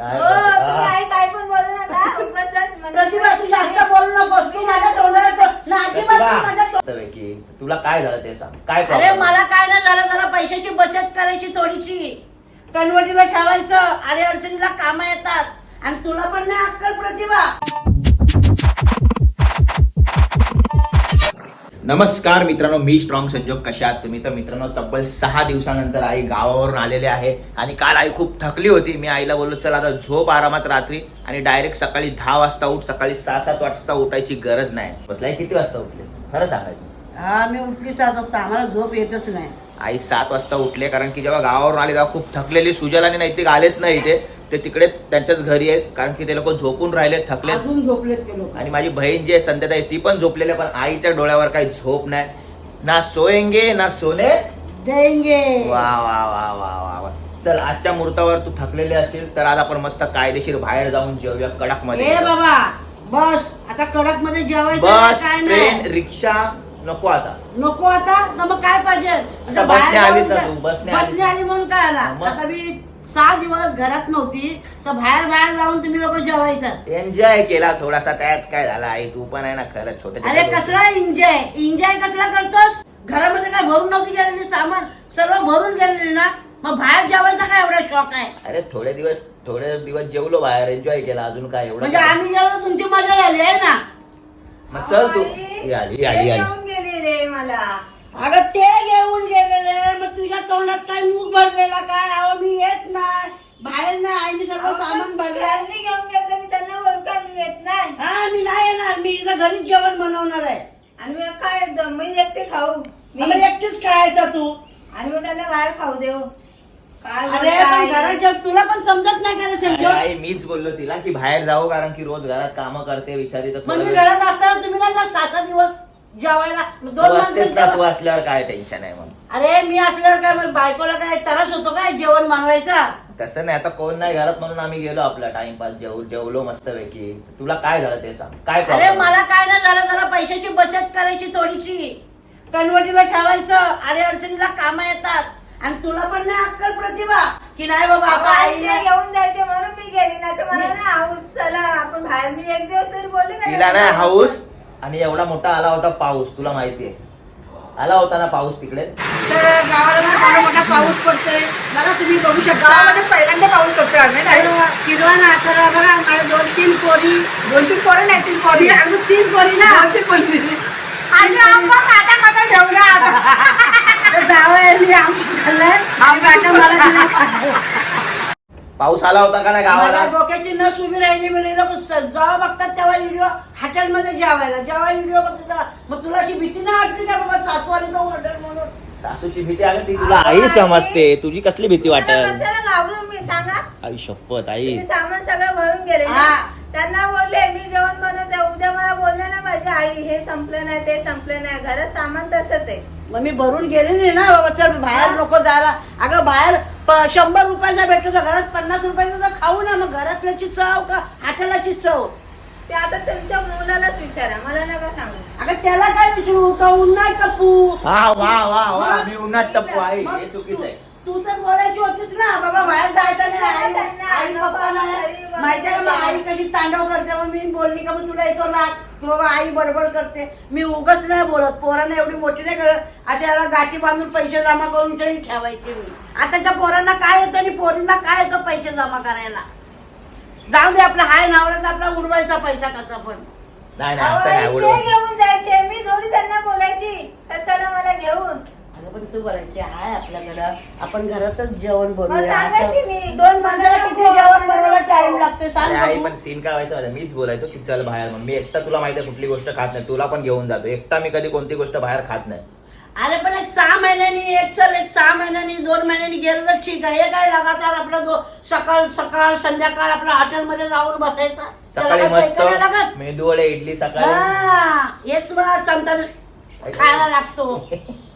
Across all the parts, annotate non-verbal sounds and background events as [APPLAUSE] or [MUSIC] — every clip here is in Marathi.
काय हो, तुम्ही. आई काय पण बोलू नका. उगाचच म्हणजे- प्रतिभा तू जास्त बोलू नको तू माझ्या तोंडाला तो- ना अजिबात तू माझ्या प्रतिभा, तो- मस्तपैकी. तुला काय झालं ते सांग. काय अरे problem? मला काय नाही झालं. जरा पैशाची बचत करायची थोडीशी. कन्वर्टीला ठेवायचं. अरे अडचणीला कामं येतात. आणि तुला पण नाही अक्कल प्रतिभा. नमस्कार मित्रांनो मी स्ट्रॉंग संजोग. कशा तुम्ही? तर मित्रांनो तब्बल सहा दिवसानंतर आई गावावरून आलेले आहे आणि काल आई खूप थकली होती. मी आईला बोललो चल आता झोप आरामात रात्री आणि डायरेक्ट सकाळी दहा वाजता उठ. सकाळी सहा सात वाजता उठायची गरज नाही. बसलाय? किती वाजता उठलीस? खरं सांगायचं. हा मी उठली सात वाजता. आम्हाला झोप येतच नाही. आई सात वाजता उठले कारण की जेव्हा गावावरून आले तेव्हा खूप थकलेली सुजल आणि नैतिक आलेच नाही इथे. ते तिकडेच त्यांच्याच घरी आहेत कारण की ते लोक झोपून राहिले थकले अजून झोपलेत ते लोक. आणि माझी बहीण जी आहे संध्याताई ती पण झोपलेली आहे, पण आईच्या डोळ्यावर काही झोप नाही. ना सोयेंगे ना सोने. देंगे. वा वा वा वा वा वा. चल आजच्या मुहूर्तावर तू थकलेली असेल तर आज आपण मस्त कायदेशीर बाहेर जाऊन जेवूया कडक ए मध्ये बाबा बस. आता कडकमध्ये जेवायचं नाही, बस काय ट्रेन नाही रिक्षा नको आता. नको आता? तर मग काय पाहिजे? आता बसने बाहेर आलीस जाऊन ना तू, बसने आलीस. बसने आली म्हणून काय आला? मग? आता मी सहा दिवस घरात नव्हती तर बाहेर बाहेर जाऊन तुम्ही लोक जेवायचं. एन्जॉय केला थोडासा त्यात काय झाला आई? तू पण आहे ना खरं छोटे अरे कसला एन्जॉय एन्जॉय कसला करतोस? घरामध्ये काय भरून नव्हती गेलेली सामान? सर्व भरून गेलेली ना? मग बाहेर जेवायचा काय एवढा शॉक आहे? अरे थोडे दिवस थोडे दिवस जेवलो बाहेर एन्जॉय केला अजून काय एवढं म्हणजे काय? आम्ही गेलो तुमची मजा झाली आहे ना? मग चल तू. आई, आली ही आली आली. गेलेले मला. अगं ते घेऊन गेलेले मग तुझ्या तोंडात काय मूग भरलेला काय? अहो मी येत नाही. बाहेर नाही आईने सर्व सामान भरलं त्यांनी घेऊन गेले मी त्यांना का मी येत नाही. हा मी नाही येणार मी इथं घरीच जेवण बनवणार आहे. आणि मी काय द- मी एकटे खाऊ. मी एकटीच खायचा तू. आणि मग त्यांना बाहेर खाऊ देऊ. काय अरे पण? घरात जेव- तुला पण समजत नाही का रे अरे समजत आई मीच बोललो तिला की बाहेर जाऊ कारण की रोज घरात कामं करते विचारी तर मग मी घरात असताना तुम्ही नाही का सहा सहा दिवस? जेवायला. दोन असतेस ना तू माणसं असल्यावर काय टेन्शन आहे मग? अरे मी असल्यावर काय मग? बायकोला काय त्रास होतो काय जेवण बनवायचा? तसं नाही. आता कोण नाही घरात म्हणून आम्ही गेलो आपला टाइमपास जेव जेवलो मस्त पैकी तुला काय झालं ते सांग? काय अरे problem? मला काय नाही झालं. जरा पैशाची बचत करायची थोडीशी. कन्वर्टीला ठेवायचं. अरे अडचणीला कामं येतात. आणि तुला पण नाही अक्कल प्रतिभा. की नाही बाबा आता आई आई ते घेऊन जायचे म्हणून मी गेली. नाही तर मला ना हाऊस चला आपण बाहेर. मी एक दिवस तरी बोलले का तिला नाही हाऊस आणि एवढा मोठा आला होता पाऊस तुला माहितीये आला होता ना पाऊस तिकडे. तर गावाला फार मोठा पाऊस पडतोय. बघा तुम्ही बघू शकता. गावामध्ये पहिल्यांदा पाऊस पडतो आम्ही नाही किरवा ना तर बघा मला दोन तीन पोरी. दोन तीन पोरं नाही तीन पोरी. अगं तीन पोरी ना. तीन पोरी. आणि आंबा खाता खाता ठेवला आता तर जावं मी आमचं खाल्लंय आम्ही आता मला दिलं खायला. पाऊस आला होता का नाही गावाला? डोक्याची नस उभी राहिली म्हणजे लोक जेव्हा बघतात तेव्हा व्हिडिओ हॉटेलमध्ये जेवायला. जेव्हा व्हिडिओ बघतात तेव्हा मग तुला अशी भीती नाही वाटली का बाबा सासवाली तो ऑर्डर म्हणून? सासूची भीती आहे ती तुला आई समजते. तुझी कसली भीती त्यांना वाटत कशाला घाबरून मी सांगा? आई शपथ आई. मी सामान सगळं भरून गेले ना. हा. त्यांना बोलले मी जेवण बनवते. उद्या मला बोलले ना माझी आई हे संपलं नाही ते संपलं नाही. घरात सामान तसंच आहे. मग मी भरून गेलेली ना बाबा. चल बाहेर नको जायला. अगं बाहेर शंभर रुपयाचा भेटतो तर घरात पन्नास रुपयाचा तर खाऊ ना मग घरातल्याची चव का हॉटेलाची चव? ते आता तुमच्या मुलालाच विचारा मला नका सांगू. अगं त्याला काय विचारू? तो उन्हाळ टप्पू हा वा वा वा मी उन्हात टप्पू आई मग हे चुकीचं आहे. तर बोलायची होतीस ना. बाबा बाहेर जायचं नाही. आई पप्पा नाही. माहिती आहे ना मग आई कशी तांडव करते. मग मी बोलली का मग तुला येतो राग. की बाबा आई बडबड करते. मी उगच नाही बोलत. पोरांना एवढी मोठी नाही करत. आता याला गाठी बांधून पैसे जमा करून तरी ठेवायचे मी. आताच्या पोरांना काय येतं आणि पोरींना काय येतं पैसे जमा करायला? जाऊ दे आपला हाय नावला आपला उडवायचा पैसा कसा पण. नाही नाही असं नाही आवडत घेऊन जायचे. मी थोडी त्यांना बोलायची. तर चला मला घेऊन. अगं पण तू बोलायची हाय आपल्याकडं आपण घरातच जेवण मग बनवूया सांगायची मी. दोन माणसाला किती जेवण बनवायला. टाइम लागते सांग अरे आई बघू. पण सीन काय व्हायचं? आहे? मीच बोलायचो की चल बाहेर म्हणून मी एकटा तुला माहिती आहे कुठली गोष्ट खात नाही. तुला पण घेऊन जातो. एकटा मी कधी कोणती गोष्ट बाहेर खात नाही. अरे पण एक सहा महिन्यांनी एक चल एक सहा महिन्यांनी दोन महिन्यांनी गेलं तर ठीक आहे. हे काय लगातार आपलं दो सकाळ सकाळ संध्याकाळ आपल्या हॉटेलमध्ये जाऊन बसायचं? त्याला सकाळी काय पैसे नाही मस्त लागत? मेंदू वडे इडली सकाळी. हा, हे तुला चमचा खायला लागतो. [LAUGHS]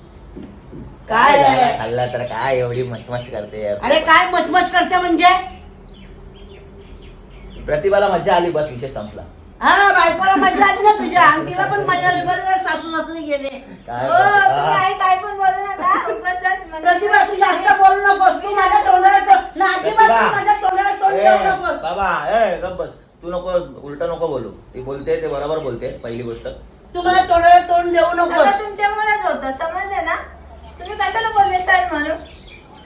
काय? झालं? खाल्ला तर काय? एवढी मचमच करते. अरे काय मचमच करते म्हणजे? प्रतिभाला मजा आली बस विषय संपला. हा बायकोला मजा आली ना तुझ्या. तिला पण मजा आली. बरं झालं सासू सासरी गेले. काय हो तुम्ही हा. आई काय पण बोलू नका. उगाचच [LAUGHS] म्हणजे- प्रतिभा तू जास्त बोलू नकोस. तू माझ्या तोंडाला तो- ना अजिबात तू प्रतिभा. माझ्या तोंडाला तोंड ए, देऊ नकोस. बाबा ए गप बस. तू नको उलट नको बोलू. ती बोलते ते बरोबर बोलते पहिली गोष्ट. तुम्हाला तोंडाला तोंड देऊ नको तुमच्यामुळेच होतं. समजले ना? तुम्ही कशाला बोलले? चल म्हणून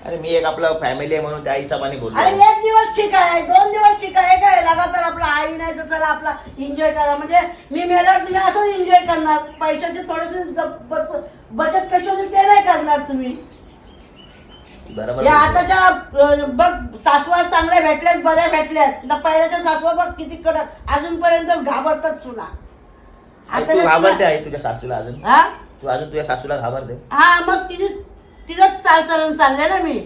अरे मी एक आपलं फॅमिली आहे म्हणून त्या हिशोबाने अरे बोलतो एक दिवस ठीक आहे. दोन दिवस ठीक आहे. काय लगातार आपला आई नाही तर चला आपला एन्जॉय करा. म्हणजे मी मेल्यावर तुम्ही असंच एन्जॉय करणार. पैशाचे बच- बचत कशी होती ते नाही करणार तुम्ही. बरोबर या बोलते. आताच्या अं, बघ सासवा चांगल्या भेटल्यात बऱ्या भेटल्यात. ना पहिल्याच्या सासवा बघ किती कडक. अजूनपर्यंत घाबरतात सुना. आई, तू आताच्या घाबरते सुना- आहे तुझ्या सासूला अजून? हा? तू अजून तुझ्या सासूला घाबरते हा मग तिची तिथंच चाल चलन चालले ना मी.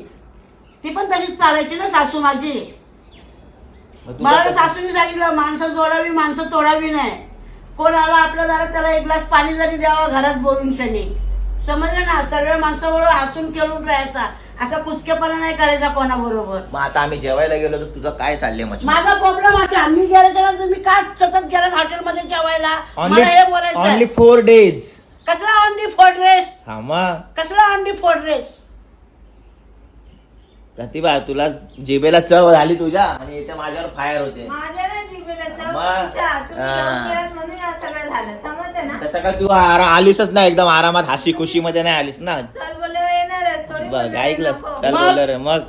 ती पण तशीच चालायची ना सासू माझी. मग तू मला तर कसं- सासूने सांगितलं माणसं जोडावी माणसं तोडावी नाही. कोण आला आपल्या दारात त्याला एक ग्लास पाणी जरी द्यावा घरात बोलून शनी समजलं ना? सगळ्या माणसाबरोबर हसून खेळून राहायचा. असा कुचकेपणा नाही करायचा कोणाबरोबर. मग आता आम्ही जेवायला गेलो तर तुझं काय चाललंय मग माझा प्रॉब्लेम असा मी गेल्याच्यानंतर मी का सतत गेला हॉटेलमध्ये जेवायला? मला हे बोलायचं आहे. फोर डेज कसला अंडी फोड्रेस हा मग कसला अंडी फोड्रेस प्रतिभा तुला जिबेला चव झाली तुझ्या आणि इथे माझ्यावर फायर होते. माझ्या ना जिभेला चव? मग- तुमच्या. तुम्ही हा. जेवण केलं म्हणून या सगळं झालं. समजलं ना? तसं काय तू आरा आलीसच ना एकदम आरामात हसी खुशी मध्ये नाही आलीस ना? चल बोलल्यावर येणारच थोडी बघ बोलल्यावर ऐकलंस नको. चल मग? बोललं रे मग?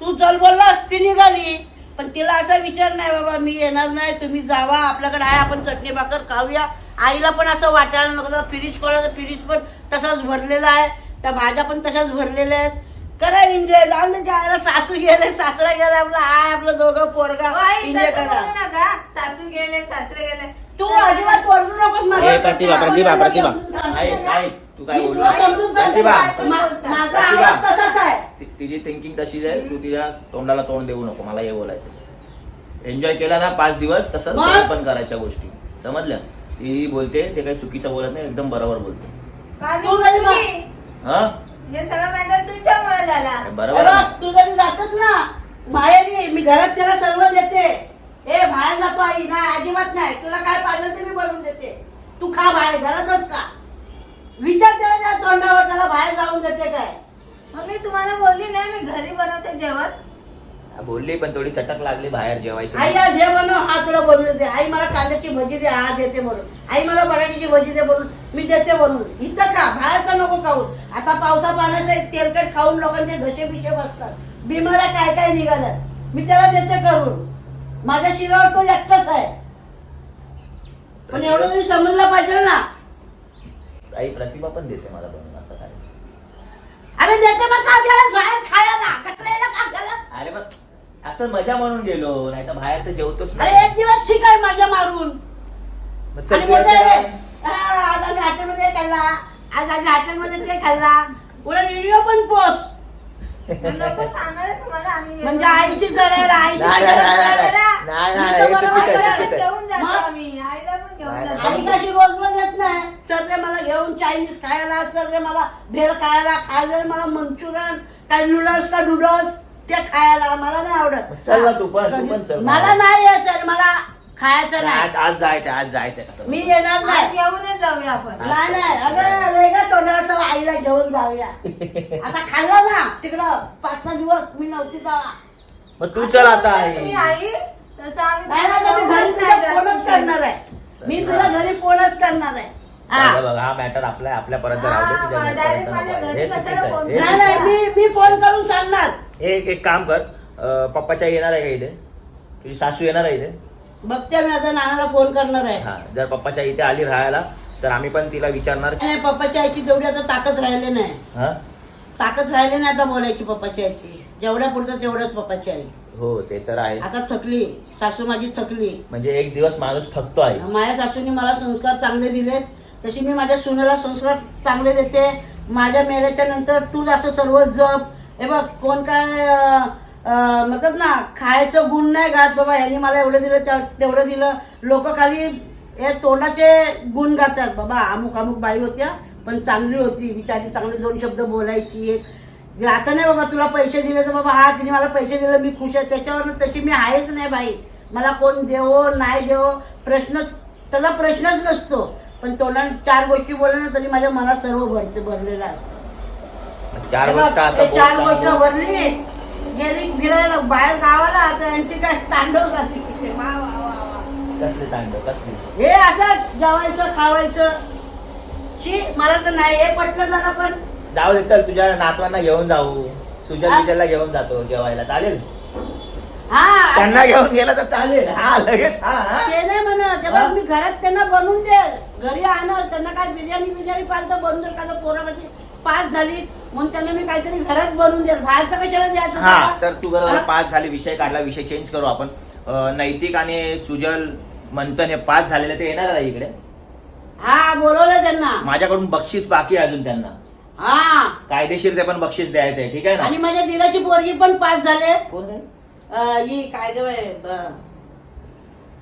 तू चल बोललास ती निघाली पण तिला असा विचार नाही बाबा मी येणार नाही तुम्ही जावा आपल्याकडे आहे आपण चटणी भाकर खाऊया. आईला पण असं वाटायला नको फ्रीज कोणा फ्रीज पण तसाच भरलेला आहे. त्या भाज्या पण तशाच भरलेल्या आहेत. करा एन्जॉय जाऊन जायला सासू गेले सासरा गेला आपला आय आपलं दोघं पोरगा. एन्जॉय करा. नका. सासू गेले सासरे गेले. तू अजिबात ओरडू नकोस मला. ए प्रतिभा प्रतिभा मला प्रतिभा समजून सांगते आई ना. आई तू काय मी बोलू तुला समजून सांगते. प्रतिभा. ना. मा- माझा प्रतिभा. आवाज तसाच आहे. ति- तिची थिंकिंग तशी आहे. तू तिच्या तोंडाला तोंड देऊ नको. मला हे बोलायचं. एन्जॉय केला ना पाच दिवस तसंच मग? पण करायच्या गोष्टी. समजल्या ती बोलते ते काही चुकीचं बोलत नाही एकदम बरोबर बोलते. तू तुम्ही- हा? हे सगळं मॅटर तुमच्यामुळे झाला. बरोबर अरे आहे. तू जरी जातस ना माहेरी मी घरात त्याला सर्व देते. ए बाहेर जातो आई नाही अजिबात नाही. तुला काय पाहिजे ते मी बनवून देते. तू खा बाहेर घरातच का विचार त्याला त्या तोंडावर त्याला बाहेर जाऊन देते काय? मग मी तुम्हाला बोलली नाही मी घरी बनवते जेवण. बोलली पण थोडी चटक लागली बाहेर जेवायची. आई आज हे बनव हा तुला बनवून देते आई मला कांद्याची भजी दे हा देते म्हणून. आई मला बटाट्याची भजी दे बनवून मी देते बनवून इथं का? बाहेरचं नको खाऊ. आता पावसा पाण्याचं तेलकट खाऊन लोकांचे घसे बिशे बसतात. बिमाऱ्या काय काय निघाल्यात? मी त्याला देते करून. माझ्या शिरावर तो एकटाच आहे. पण एवढं तुम्ही समजलं पाहिजे ना. आई प्रतिभा पण देते मला बनवून. अरे देते मग का गेलास बाहेर खायला ना? कचऱ्याला का गेलास अरे मग असं मजा म्हणून गेलो नाही तर बाहेर तर जेवतोच अरे नाही. एक दिवस ठीक आहे माझ्या मारून. मग चल आणि मोठे आज आम्ही हॉटेलमध्ये खाल्ला आज आम्ही हॉटेलमध्ये ते खाल्ला. उलट व्हिडिओ पण पोस्ट नको सांगायला तुम्हाला आम्ही म्हणजे आईची जर आहे आईची नाही, जर नाही, नाही, आहे. नाही, नाही, नाही, मी तर हे चुकीचं आहे, बरोबर चुकीचं आहे. घेऊन जातो मग? आम्ही आईला पण घेऊन नाही, जातो आई कशी रोज रोज येत नाही सर रे मला घेऊन चायनीज खायला सर रे मला भेळ खायला खायला रे मला मंचुरियन काय नूडल्स का नूडल्स ते खायला मला नाही आवडत चल ना तू पण, तू पण चल. मला नाही यायचं मला खायचं आज नाही. आज जायचं आज जायचं कसं मी येणार आज नाही घेऊनच जाऊया आपण. नाही नाही. अगं चला आईला घेऊन जाऊया. [LAUGHS] आता खाल्ला ना तिकडं पाच सहा दिवस मी नव्हती तेव्हा मग तू चल आता तुम्ही आई. आई. तसं आम्ही नाही ना तर मी घरी तुला फोनच करणार आहे. मी तुला घरी फोनच करणार आहे. हा. बघ हा मॅटर आपल्या आपल्या परत हा, direct माझ्या. घरी कशाला हे नाही नाही मी मी फोन करून सांगणार. हे एक एक काम कर अं, पप्पाच्या येणार आहे का इथे? तुझी सासू येणार आहे इथे? बघते मी आता नानाला फोन करणार आहे. हा जर पप्पाच्या इथे आली राहायला तर आम्ही पण तिला विचारणार. नाही, पप्पाच्या आईची तेवढी आता ताकद राहिली नाही. हा? ताकद राहिली नाही आता बोलायची पप्पाची आईची. जेवढ्या पुरतं तेवढंच पप्पाची आई. हो ते तर आहे. आता थकली. सासू माझी थकली. म्हणजे एक दिवस माणूस थकतो आहे माझ्या सासूने मला संस्कार चांगले दिलेत तशी मी माझ्या सुनेला संस्कार चांगले देते. माझ्या मेल्याच्या नंतर तूच असं सर्व जप. हे बघ कोण काय अं, म्हणतात ना खायचं गुण नाही घात बाबा. यांनी मला एवढं दिलं तेवढं दिलं. लोक खाली हे तोंडाचे गुण गातात बाबा. अमुक अमुक बाई होत्या पण चांगली होती. बिचारी चांगले दोन शब्द बोलायची. एक असं नाही बाबा तुला पैसे दिले तर बाबा हा तिने मला पैसे दिले मी खुश आहे. त्याच्यावर तशी मी आहेच नाही बाई. मला कोण देवो नाही देवो प्रश्न त्याचा प्रश्नच नसतो. पण तोंडाने चार गोष्टी बोलल्या ना तरी माझ्या मनात सर्व भरते भरलेलं आहे. चार गोष्ट. भरली. गेली फिरायला बाहेर गावाला आता यांची काय तांडव जाते वा वा वा वा. कसले तांडव कसले? हे असं जेवायचं खावायचं. शी मला तर नाही हे पटलं जरा पण. जाऊ दे चल तुझ्या नातवांना घेऊन जाऊ. सुजल? विजलला घेऊन जातो जेवायला चालेल? हा त्यांना घेऊन गेला तर चालेल. हा लगेच हा हा. ते नाही म्हणत. तेव्हा हा? मी घरात त्यांना बनवून देईल. घरी आणल त्यांना काय बिर्याणी बिर्याणी पाहिजे तर बनवून देईल. का तर पोरं माझी पाच झाली म्हणून त्यांना मी काहीतरी घरात बनवून देईल बाहेरचं कशाला द्यायचं हा? तर तू बरोबर? पाच झाले विषय काढला विषय चेंज करू आपण. अं, नैतिक आणि सुजल मंथन हे पाच झालेले ते येणार आहे इकडे? हा बोलवलं त्यांना. माझ्याकडून बक्षीस बाकी आहे अजून त्यांना. हा. कायदेशीर ते पण बक्षीस द्यायचंय ठीक आहे आणि ना माझ्या दिराची पोरगी पण पाच झाले. कोण काय अं, ही काय ग बाई, ब-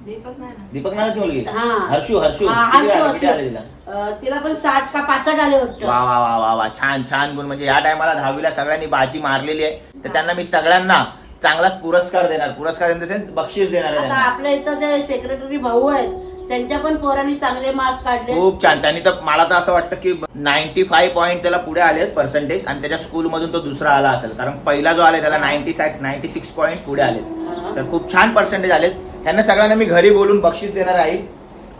दीपक नाही ना दीपक नानाची मुलगी. हा. हर्षू हर्षू. हा, किती आले- किती आले हर्षू. तिला अं, तिला पण साठ का पासष्ट आले वाटतं. वा वा वा वा वा. छान छान गुण. म्हणजे या टायमाला दहावीला सगळ्यांनी बाजी मारलेली आहे. तर त्यांना मी सगळ्यांना चांगलाच पुरस्कार देणार. पुरस्कार इन द सेन्स बक्षीस देणार आहे आता त्यांना. आपल्या इथं जे सेक्रेटरी भाऊ आहेत त्यांच्या पण पोरांनी चांगले मार्क्स काढले. खूप छान. त्यांनी तर मला तर असं वाटतं की नाईन्टी फाईव्ह पॉईंट त्याला पुढे आले पर्सेंटेज आणि त्याच्या स्कूलमधून तो दुसरा आला असेल. कारण पहिला जो आला त्याला नाईन्टी नाईन्टी सिक्स पॉईंट पुढे आले. तर खूप छान पर्सेंटेज आलेत. ह्यांना सगळ्यांना मी घरी बोलून बक्षीस देणार आहे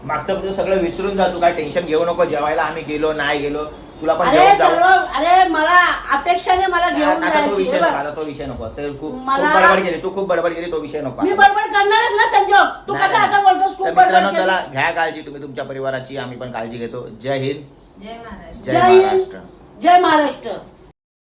मागचं पुढचं सगळं विसरून जा तू काय टेन्शन घेऊ नको जेवायला आम्ही गेलो नाही गेलो. तुला पण अरे घेऊन सर्व जाऊ अरे मला अपेक्षाने मला घेऊन आता तो जायची विषय हे नको बघ. आता तो विषय नको. ते खूप खूप मला- बडबड केली तू खूप बडबड केली तो विषय नको. मी बडबड करणारच ना संजोग. तू नाही, कसं नाही. असं बोलतोस तर खूप मित्रांनो बडबड चला. घ्या काळजी तुम्ही तुमच्या परिवाराची आम्ही पण काळजी घेतो. जय हिंद. जय महाराज जय जय हिंद. महाराष्ट्र. जय महाराष्ट्र.